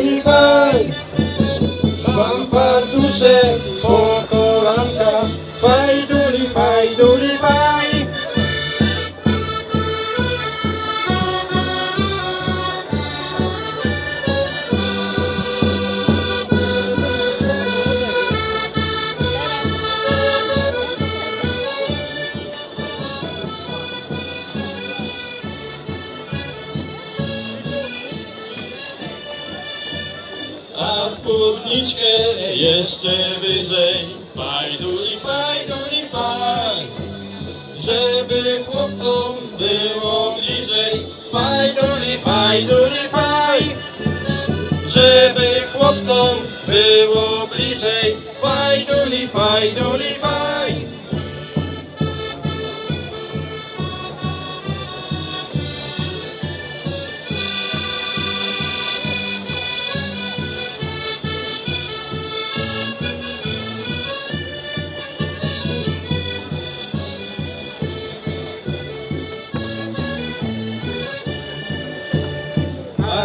you Universe. Spódniczkę jeszcze wyżej. Fajduli, fajduli, faj. Żeby chłopcom było bliżej. Fajduli, fajduli, faj. Żeby chłopcom było bliżej. Fajduli, fajduli, faj.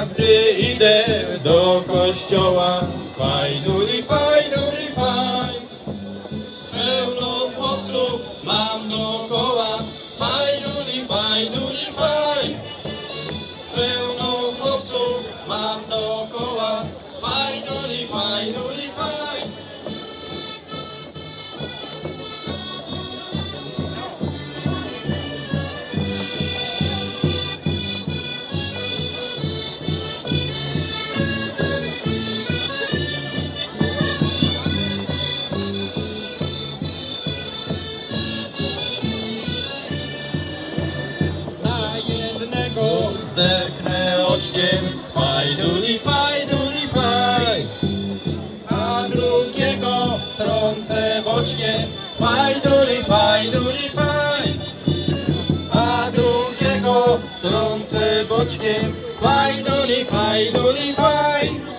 Gdy idę do kościoła, fajduli, fajduli, faj. Pełno chłopców mam dookoła, fajduli, fajduli, faj. Pełno zerknę oczkiem, fajduli, fajduli, faj. A drugiego trącę boczkiem, fajduli, fajduli, faj. A drugiego trącę boczkiem, fajduli, fajduli, faj.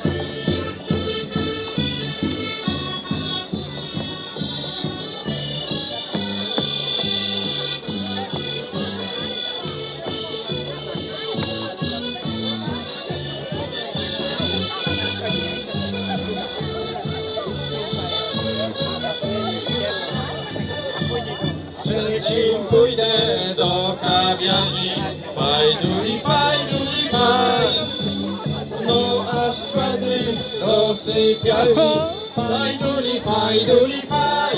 Trzecim pójdę do kawiarni, fajduli, fajduli, faj. No a z czwartym do sypialni, fajduli, fajduli, faj.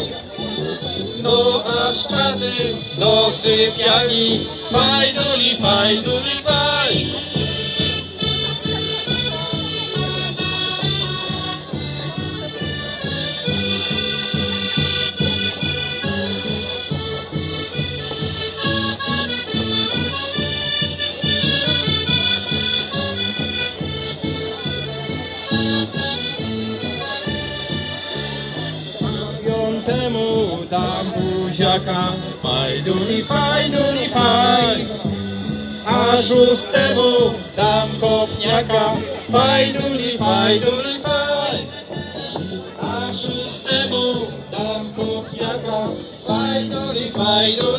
No a z czwartym do sypialni, fajduli, fajduli, faj. Piątemu dam buziaka, fajduli, fajduli, faj. A szóstemu dam kopniaka, fajduli, fajduli, faj. A szóstemu dam kopniaka, fajduli, fajduli, faj.